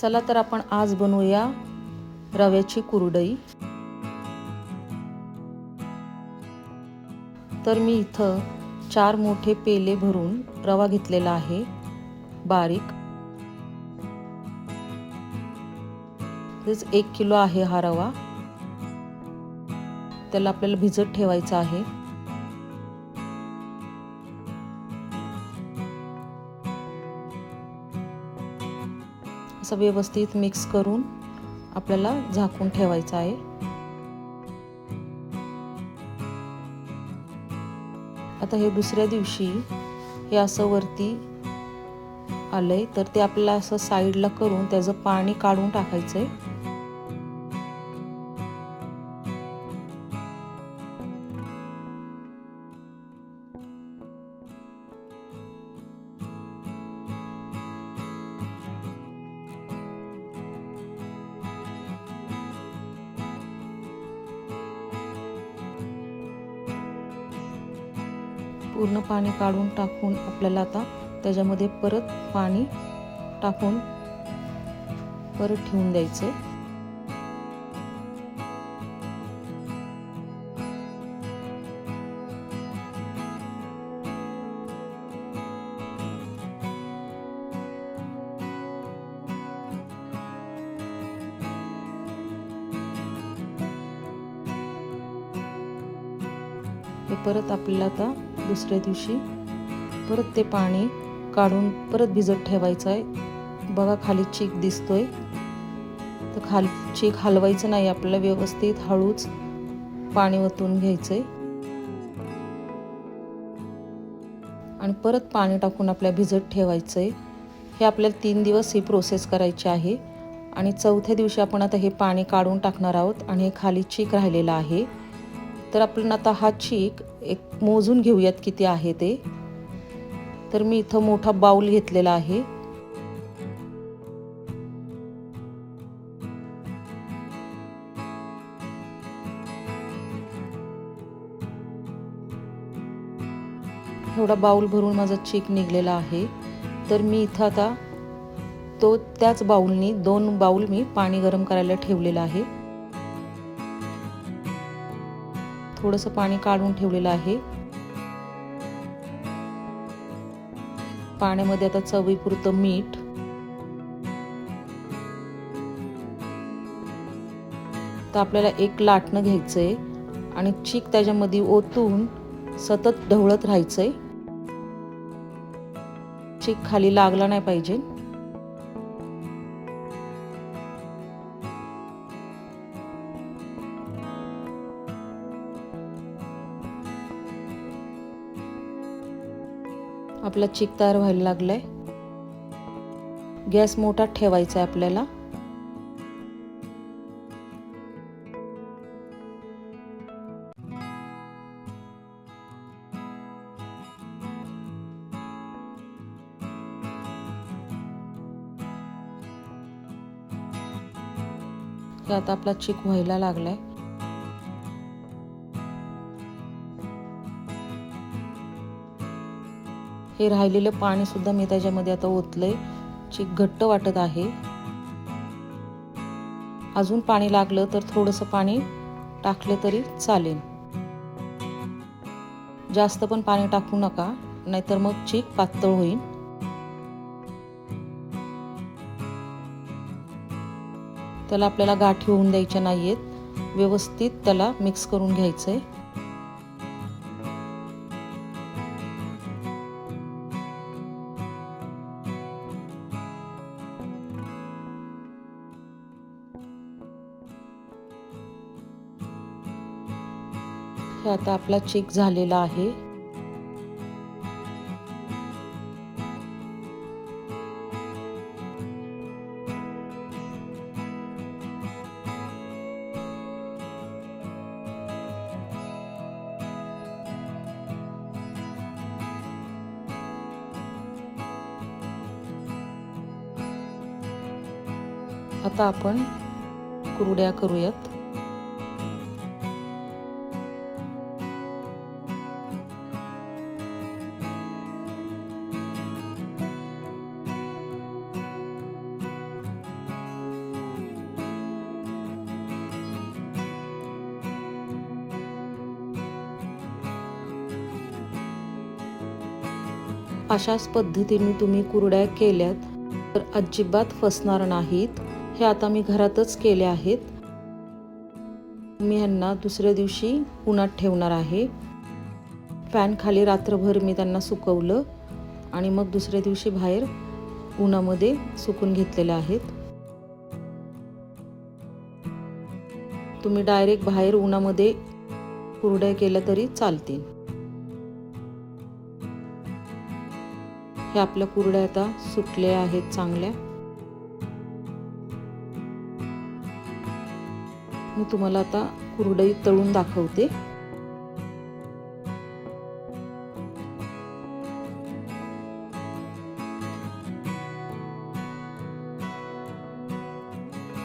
चला तर आपण आज बनवूया रव्याची कुरडई. तर मी इथं चार मोठे पेले भरून रवा घेतलेला आहे बारीक. एक किलो आहे हा रवा. त्याला आपल्याला भिजत ठेवायचा आहे. असं व्यवस्थित मिक्स करून आपल्याला झाकून ठेवायचं आहे. आता हे दुसऱ्या दिवशी हे असं वरती आलंय तर ते आपल्याला असं साईडला करून त्याचं पाणी काढून टाकायचं आहे पूर्ण पाणी काढून टाकून आपल्याला आता त्याच्यामध्ये परत पाणी टाकून परत ठेवून द्यायचं हे परत आपल्याला आता दुसऱ्या दिवशी परत ते पाणी काढून परत भिजत ठेवायचं आहे. बघा खाली चीक दिसतोय. तर खाल चीक हलवायचं नाही आपल्याला व्यवस्थित हळूच पाणी ओतून घ्यायचंय. आणि परत पाणी टाकून आपल्याला भिजत ठेवायचंय. हे आपल्याला तीन दिवस ही प्रोसेस करायची आहे. आणि चौथ्या दिवशी आपण आता हे पाणी काढून टाकणार आहोत आणि हे खाली चीक राहिलेला आहे. तर आपण आता हा चीक एक मोजून घेऊयात किती आहे ते. तर मी इथं मोठा बाऊल घेतलेला आहे. एवढा बाऊल भरून माझा चीक निघलेला आहे. तर मी इथं आता तो त्याच बाऊलनी दोन बाऊल मी पाणी गरम करायला ठेवलेलं आहे. थोडंसं पाणी काढून ठेवलेलं आहे. पाण्यामध्ये आता चवीपुरतं मीठ. तर आपल्याला एक लाटणं घ्यायचंय आणि चीक त्याच्यामध्ये ओतून सतत ढवळत राहायचंय. चीक खाली लागला नाही पाहिजे. आपला चिक तयार व्हायला लागलाय. गॅस मोठा ठेवायचा आहे आपल्याला. आता आपला चिक व्हायला लागलाय. हे राहिलेलं पाणी सुद्धा मी त्याच्यामध्ये आता ओतलंय. जे घट्ट वाटत आहे. अजून पाणी लागलं तर थोडंसं पाणी टाकलं तरी चालेल. जास्त पण पाणी टाकू नका नाहीतर मग चीक पातळ होईल. त्याला आपल्याला गाठी होऊन द्यायच्या नाहीयेत. व्यवस्थित त्याला मिक्स करून घ्यायचंय. हे आता आपला चेक झालेला आहे. आता आपण कुरड्या करूयात. अशाच पद्धतीने तुम्ही कुरड्या केल्यात तर अजिबात फसणार नाहीत. हे आता मी घरातच केले आहेत. मी ह्यांना दुसऱ्या दिवशी उन्हात ठेवणार आहे. फॅन खाली रात्रभर मी त्यांना सुकवलं आणि मग दुसऱ्या दिवशी बाहेर उन्हामध्ये सुकून घेतलेले आहेत. तुम्ही डायरेक्ट बाहेर उन्हामध्ये कुरड्या केल्या तरी चालतील. हे आपल्या कुरड्या आता सुटल्या आहेत चांगल्या. मी तुम्हाला आता कुरडई तळून दाखवते.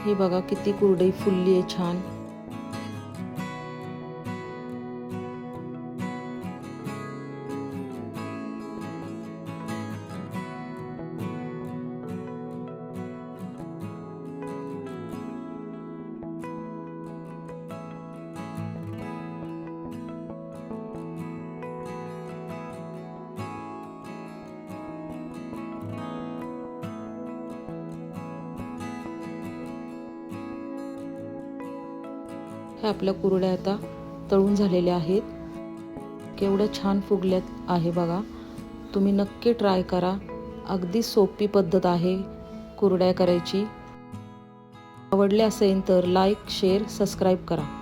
हे बघा किती कुरडई फुलली आहे छान. हे आपल्या कुरड्या आता तळून झालेल्या आहेत. केवढ्या छान फुगल्यात आहे बघा. तुम्ही नक्की ट्राय करा. अगदी सोपी पद्धत आहे कुरड्या करायची. आवडले असेल तर लाईक शेअर सबस्क्राईब करा.